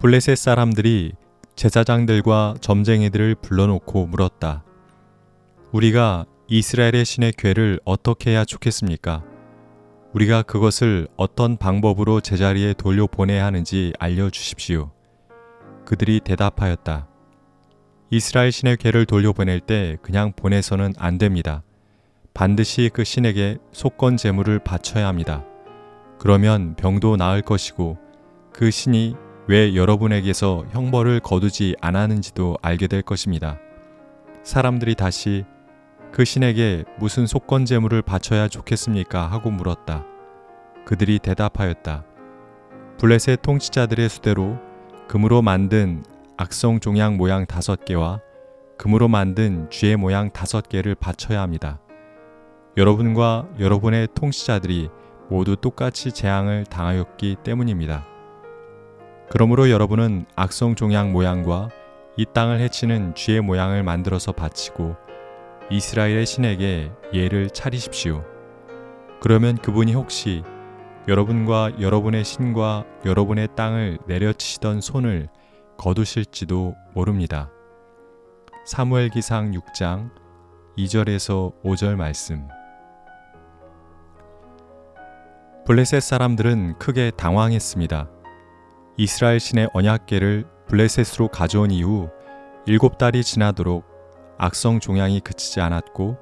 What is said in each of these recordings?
블레셋 사람들이 제사장들과 점쟁이들을 불러놓고 물었다. 우리가 이스라엘의 신의 괴를 어떻게 해야 좋겠습니까? 우리가 그것을 어떤 방법으로 제자리에 돌려보내야 하는지 알려주십시오. 그들이 대답하였다. 이스라엘 신의 괴를 돌려보낼 때 그냥 보내서는 안 됩니다. 반드시 그 신에게 속건 제물을 바쳐야 합니다. 그러면 병도 나을 것이고 그 신이 왜 여러분에게서 형벌을 거두지 않았는지도 알게 될 것입니다. 사람들이 다시 그 신에게 무슨 속건 제물을 바쳐야 좋겠습니까? 하고 물었다. 그들이 대답하였다. 블레셋 통치자들의 수대로 금으로 만든 악성 종양 모양 다섯 개와 금으로 만든 쥐의 모양 다섯 개를 바쳐야 합니다. 여러분과 여러분의 통치자들이 모두 똑같이 재앙을 당하였기 때문입니다. 그러므로 여러분은 악성 종양 모양과 이 땅을 해치는 쥐의 모양을 만들어서 바치고 이스라엘의 신에게 예를 차리십시오. 그러면 그분이 혹시 여러분과 여러분의 신과 여러분의 땅을 내려치시던 손을 거두실지도 모릅니다. 사무엘기상 6장 2절에서 5절 말씀. 블레셋 사람들은 크게 당황했습니다. 이스라엘 신의 언약궤를 블레셋으로 가져온 이후 일곱 달이 지나도록 악성 종양이 그치지 않았고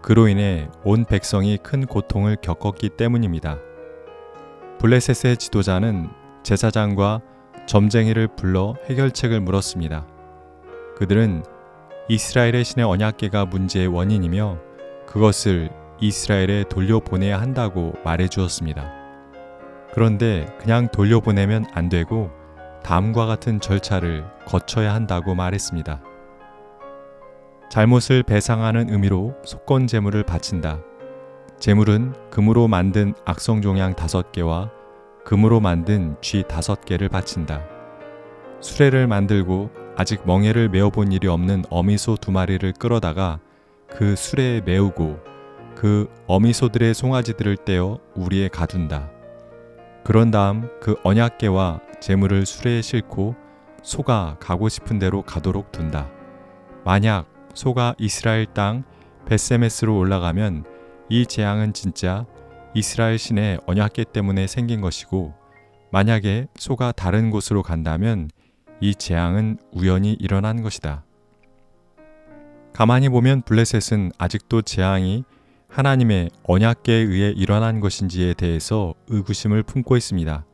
그로 인해 온 백성이 큰 고통을 겪었기 때문입니다. 블레셋의 지도자는 제사장과 점쟁이를 불러 해결책을 물었습니다. 그들은 이스라엘의 신의 언약궤가 문제의 원인이며 그것을 이스라엘에 돌려보내야 한다고 말해 주었습니다. 그런데 그냥 돌려보내면 안 되고 다음과 같은 절차를 거쳐야 한다고 말했습니다. 잘못을 배상하는 의미로 속건 제물을 바친다. 제물은 금으로 만든 악성 종양 다섯 개와 금으로 만든 쥐 다섯 개를 바친다. 수레를 만들고 아직 멍에를 메어본 일이 없는 어미소 두 마리를 끌어다가 그 수레에 메우고 그 어미소들의 송아지들을 떼어 우리에 가둔다. 그런 다음 그 언약계와 재물을 수레에 싣고 소가 가고 싶은 대로 가도록 둔다. 만약 소가 이스라엘 땅 베세메스로 올라가면 이 재앙은 진짜 이스라엘 신의 언약계 때문에 생긴 것이고 만약에 소가 다른 곳으로 간다면 이 재앙은 우연히 일어난 것이다. 가만히 보면 블레셋은 아직도 재앙이 하나님의 언약계에 의해 일어난 것인지에 대해서 의구심을 품고 있습니다.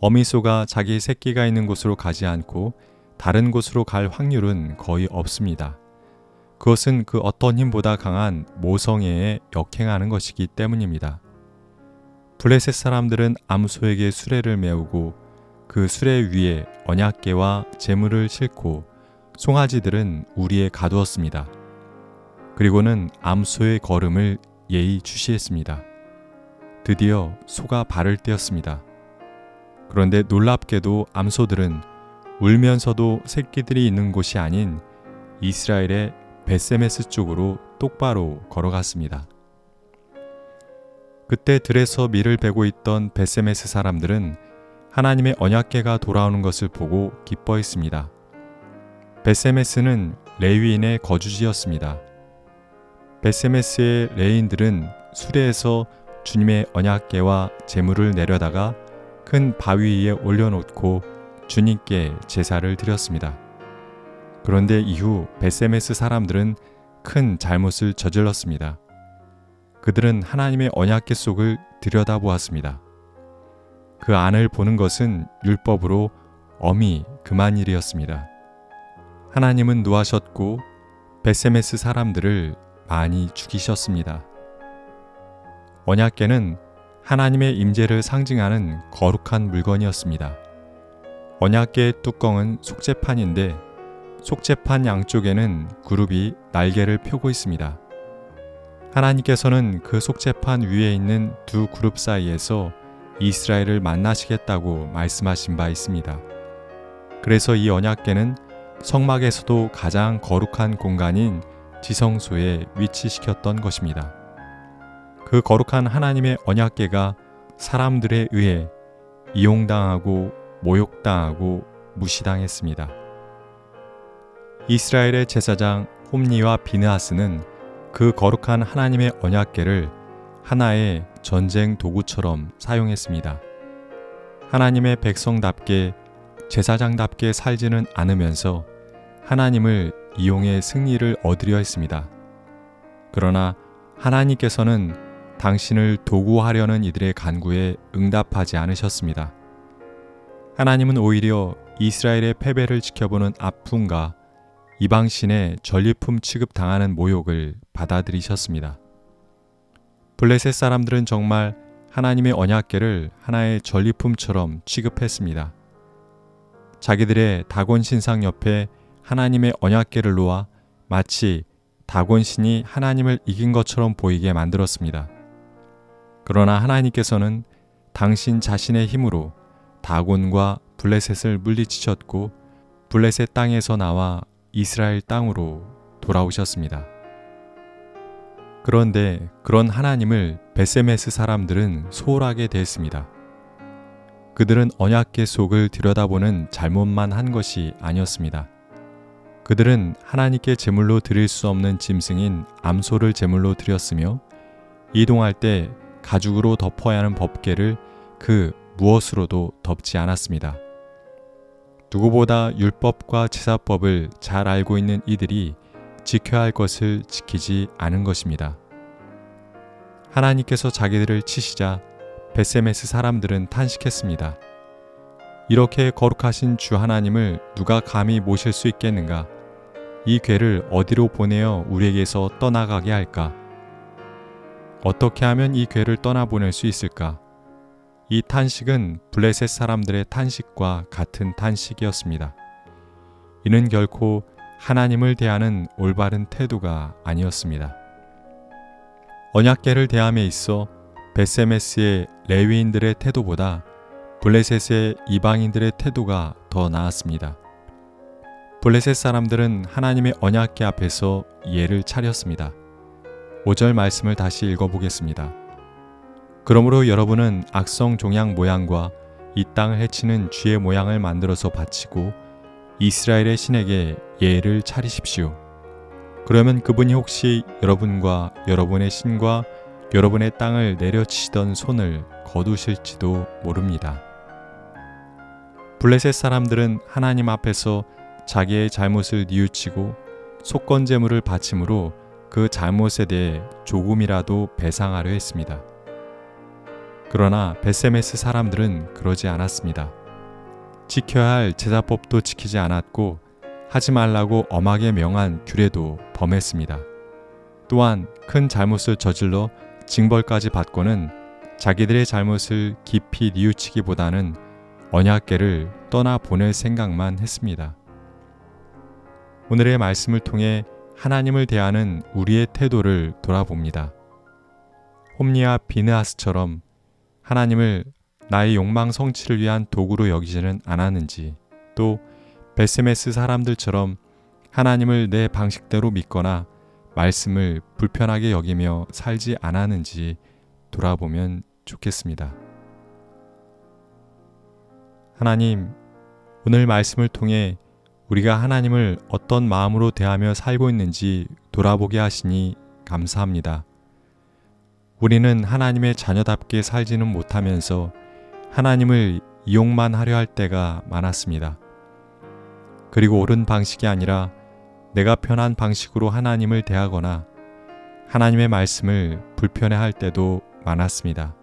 어미소가 자기 새끼가 있는 곳으로 가지 않고 다른 곳으로 갈 확률은 거의 없습니다. 그것은 그 어떤 힘보다 강한 모성애에 역행하는 것이기 때문입니다. 블레셋 사람들은 암소에게 수레를 메우고 그 수레 위에 언약계와 재물을 싣고 송아지들은 우리에 가두었습니다. 그리고는 암소의 걸음을 예의 주시했습니다. 드디어 소가 발을 떼었습니다. 그런데 놀랍게도 암소들은 울면서도 새끼들이 있는 곳이 아닌 이스라엘의 베세메스 쪽으로 똑바로 걸어갔습니다. 그때 들에서 밀을 베고 있던 베세메스 사람들은 하나님의 언약궤가 돌아오는 것을 보고 기뻐했습니다. 베세메스는 레위인의 거주지였습니다. 베세메스의 레인들은 수레에서 주님의 언약궤와 제물을 내려다가 큰 바위 위에 올려놓고 주님께 제사를 드렸습니다. 그런데 이후 베세메스 사람들은 큰 잘못을 저질렀습니다. 그들은 하나님의 언약궤 속을 들여다보았습니다. 그 안을 보는 것은 율법으로 엄히 그만 일이었습니다. 하나님은 노하셨고 베세메스 사람들을 많이 죽이셨습니다. 언약궤는 하나님의 임재를 상징하는 거룩한 물건이었습니다. 언약궤의 뚜껑은 속재판인데 속재판 양쪽에는 그룹이 날개를 펴고 있습니다. 하나님께서는 그 속재판 위에 있는 두 그룹 사이에서 이스라엘을 만나시겠다고 말씀하신 바 있습니다. 그래서 이 언약궤는 성막에서도 가장 거룩한 공간인 지성소에 위치시켰던 것입니다. 그 거룩한 하나님의 언약궤가 사람들에 의해 이용당하고 모욕당하고 무시당했습니다. 이스라엘의 제사장 홈니와 비느하스는 그 거룩한 하나님의 언약궤를 하나의 전쟁 도구처럼 사용했습니다. 하나님의 백성답게 제사장답게 살지는 않으면서 하나님을 이용해 승리를 얻으려 했습니다. 그러나 하나님께서는 당신을 도구하려는 이들의 간구에 응답하지 않으셨습니다. 하나님은 오히려 이스라엘의 패배를 지켜보는 아픔과 이방신의 전리품 취급당하는 모욕을 받아들이셨습니다. 블레셋 사람들은 정말 하나님의 언약계를 하나의 전리품처럼 취급했습니다. 자기들의 다곤 신상 옆에 하나님의 언약계를 놓아 마치 다곤 신이 하나님을 이긴 것처럼 보이게 만들었습니다. 그러나 하나님께서는 당신 자신의 힘으로 다곤과 블레셋을 물리치셨고 블레셋 땅에서 나와 이스라엘 땅으로 돌아오셨습니다. 그런데 그런 하나님을 베세메스 사람들은 소홀하게 대했습니다. 그들은 언약계 속을 들여다보는 잘못만 한 것이 아니었습니다. 그들은 하나님께 제물로 드릴 수 없는 짐승인 암소를 제물로 드렸으며 이동할 때 가죽으로 덮어야 하는 법계를 그 무엇으로도 덮지 않았습니다. 누구보다 율법과 제사법을 잘 알고 있는 이들이 지켜야 할 것을 지키지 않은 것입니다. 하나님께서 자기들을 치시자 베세메스 사람들은 탄식했습니다. 이렇게 거룩하신 주 하나님을 누가 감히 모실 수 있겠는가? 이 괴를 어디로 보내어 우리에게서 떠나가게 할까? 어떻게 하면 이 괴를 떠나보낼 수 있을까? 이 탄식은 블레셋 사람들의 탄식과 같은 탄식이었습니다. 이는 결코 하나님을 대하는 올바른 태도가 아니었습니다. 언약계를 대함에 있어 베세메스의 레위인들의 태도보다 블레셋의 이방인들의 태도가 더 나았습니다. 블레셋 사람들은 하나님의 언약계 앞에서 예를 차렸습니다. 5절 말씀을 다시 읽어보겠습니다. 그러므로 여러분은 악성 종양 모양과 이 땅을 해치는 쥐의 모양을 만들어서 바치고 이스라엘의 신에게 예를 차리십시오. 그러면 그분이 혹시 여러분과 여러분의 신과 여러분의 땅을 내려치시던 손을 거두실지도 모릅니다. 블레셋 사람들은 하나님 앞에서 자기의 잘못을 뉘우치고 속건제물을 바침으로 그 잘못에 대해 조금이라도 배상하려 했습니다. 그러나 베세메스 사람들은 그러지 않았습니다. 지켜야 할 제사법도 지키지 않았고 하지 말라고 엄하게 명한 규례도 범했습니다. 또한 큰 잘못을 저질러 징벌까지 받고는 자기들의 잘못을 깊이 뉘우치기보다는 언약계를 떠나 보낼 생각만 했습니다. 오늘의 말씀을 통해 하나님을 대하는 우리의 태도를 돌아봅니다. 홈리와 비느하스처럼 하나님을 나의 욕망 성취를 위한 도구로 여기지는 않았는지 또 베세메스 사람들처럼 하나님을 내 방식대로 믿거나 말씀을 불편하게 여기며 살지 않았는지 돌아보면 좋겠습니다. 하나님, 오늘 말씀을 통해 우리가 하나님을 어떤 마음으로 대하며 살고 있는지 돌아보게 하시니 감사합니다. 우리는 하나님의 자녀답게 살지는 못하면서 하나님을 이용만 하려 할 때가 많았습니다. 그리고 옳은 방식이 아니라 내가 편한 방식으로 하나님을 대하거나 하나님의 말씀을 불편해 할 때도 많았습니다.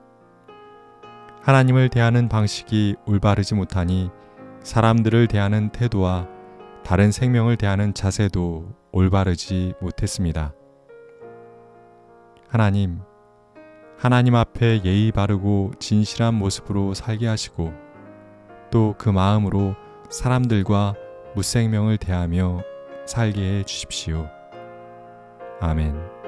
하나님을 대하는 방식이 올바르지 못하니 사람들을 대하는 태도와 다른 생명을 대하는 자세도 올바르지 못했습니다. 하나님, 하나님 앞에 예의 바르고 진실한 모습으로 살게 하시고 또 그 마음으로 사람들과 무생명을 대하며 살게 해 주십시오. 아멘.